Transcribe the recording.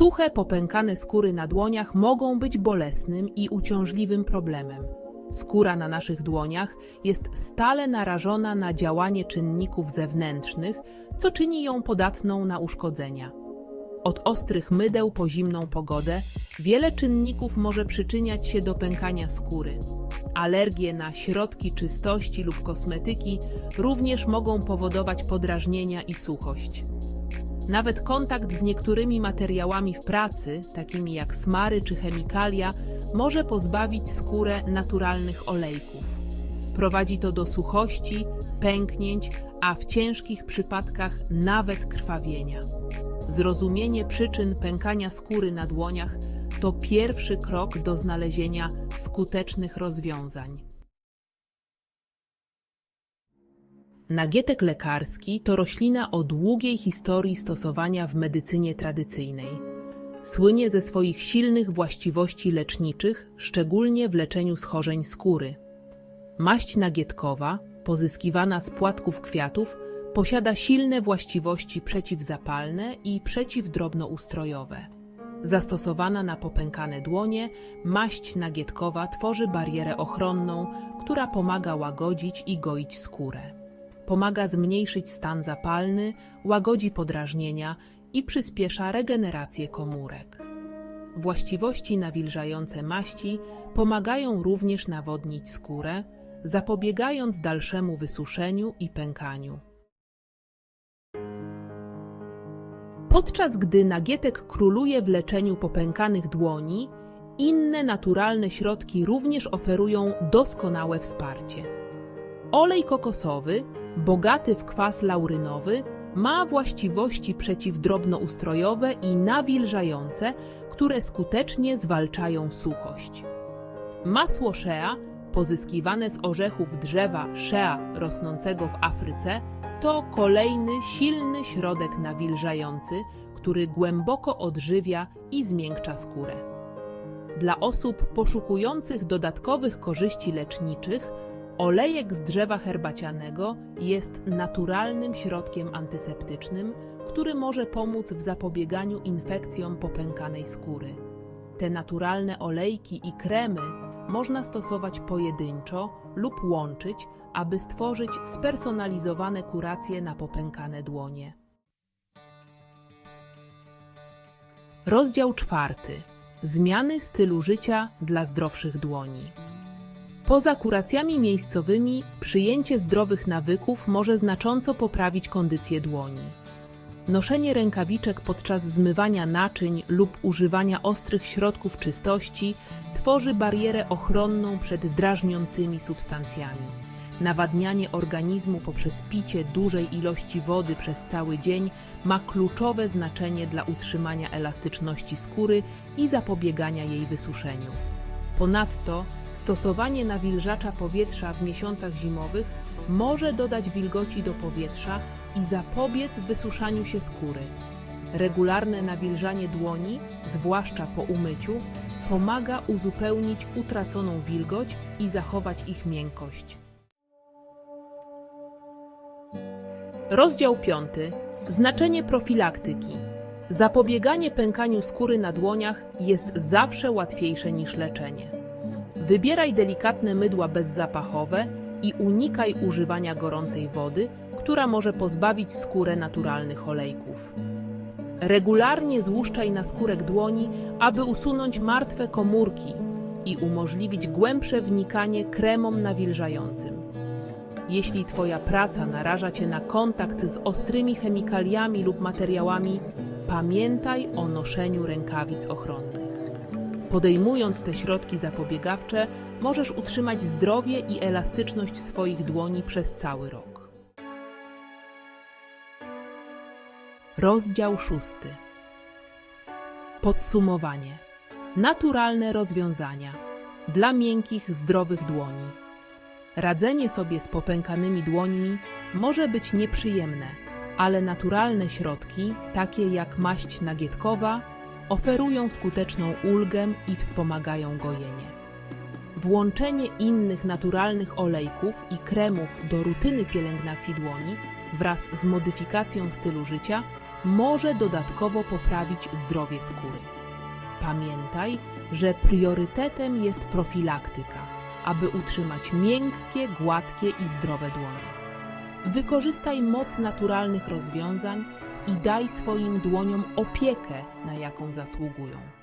Suche, popękane skóry na dłoniach mogą być bolesnym i uciążliwym problemem. Skóra na naszych dłoniach jest stale narażona na działanie czynników zewnętrznych, co czyni ją podatną na uszkodzenia. Od ostrych mydeł po zimną pogodę wiele czynników może przyczyniać się do pękania skóry. Alergie na środki czystości lub kosmetyki również mogą powodować podrażnienia i suchość. Nawet kontakt z niektórymi materiałami w pracy, takimi jak smary czy chemikalia, może pozbawić skórę naturalnych olejków. Prowadzi to do suchości, pęknięć, a w ciężkich przypadkach nawet krwawienia. Zrozumienie przyczyn pękania skóry na dłoniach to pierwszy krok do znalezienia skutecznych rozwiązań. Nagietek lekarski to roślina o długiej historii stosowania w medycynie tradycyjnej. Słynie ze swoich silnych właściwości leczniczych, szczególnie w leczeniu schorzeń skóry. Maść nagietkowa, pozyskiwana z płatków kwiatów, posiada silne właściwości przeciwzapalne i przeciwdrobnoustrojowe. Zastosowana na popękane dłonie, maść nagietkowa tworzy barierę ochronną, która pomaga łagodzić i goić skórę. Pomaga zmniejszyć stan zapalny, łagodzi podrażnienia i przyspiesza regenerację komórek. Właściwości nawilżające maści pomagają również nawodnić skórę, zapobiegając dalszemu wysuszeniu i pękaniu. Podczas gdy nagietek króluje w leczeniu popękanych dłoni, inne naturalne środki również oferują doskonałe wsparcie. Olej kokosowy, bogaty w kwas laurynowy, ma właściwości przeciwdrobnoustrojowe i nawilżające, które skutecznie zwalczają suchość. Masło shea, pozyskiwane z orzechów drzewa shea rosnącego w Afryce, to kolejny silny środek nawilżający, który głęboko odżywia i zmiękcza skórę. Dla osób poszukujących dodatkowych korzyści leczniczych, olejek z drzewa herbacianego jest naturalnym środkiem antyseptycznym, który może pomóc w zapobieganiu infekcjom popękanej skóry. Te naturalne olejki i kremy można stosować pojedynczo lub łączyć, aby stworzyć spersonalizowane kuracje na popękane dłonie. Rozdział czwarty. Zmiany stylu życia dla zdrowszych dłoni. Poza kuracjami miejscowymi, przyjęcie zdrowych nawyków może znacząco poprawić kondycję dłoni. Noszenie rękawiczek podczas zmywania naczyń lub używania ostrych środków czystości tworzy barierę ochronną przed drażniącymi substancjami. Nawadnianie organizmu poprzez picie dużej ilości wody przez cały dzień ma kluczowe znaczenie dla utrzymania elastyczności skóry i zapobiegania jej wysuszeniu. Ponadto stosowanie nawilżacza powietrza w miesiącach zimowych może dodać wilgoci do powietrza i zapobiec wysuszaniu się skóry. Regularne nawilżanie dłoni, zwłaszcza po umyciu, pomaga uzupełnić utraconą wilgoć i zachować ich miękkość. Rozdział 5. Znaczenie profilaktyki. Zapobieganie pękaniu skóry na dłoniach jest zawsze łatwiejsze niż leczenie. Wybieraj delikatne mydła bezzapachowe i unikaj używania gorącej wody, która może pozbawić skórę naturalnych olejków. Regularnie złuszczaj naskórek dłoni, aby usunąć martwe komórki i umożliwić głębsze wnikanie kremom nawilżającym. Jeśli Twoja praca naraża Cię na kontakt z ostrymi chemikaliami lub materiałami, pamiętaj o noszeniu rękawic ochronnych. Podejmując te środki zapobiegawcze, możesz utrzymać zdrowie i elastyczność swoich dłoni przez cały rok. Rozdział szósty. Podsumowanie. Naturalne rozwiązania dla miękkich, zdrowych dłoni. Radzenie sobie z popękanymi dłońmi może być nieprzyjemne, ale naturalne środki, takie jak maść nagietkowa, oferują skuteczną ulgę i wspomagają gojenie. Włączenie innych naturalnych olejków i kremów do rutyny pielęgnacji dłoni wraz z modyfikacją stylu życia może dodatkowo poprawić zdrowie skóry. Pamiętaj, że priorytetem jest profilaktyka, aby utrzymać miękkie, gładkie i zdrowe dłonie. Wykorzystaj moc naturalnych rozwiązań i daj swoim dłoniom opiekę, na jaką zasługują.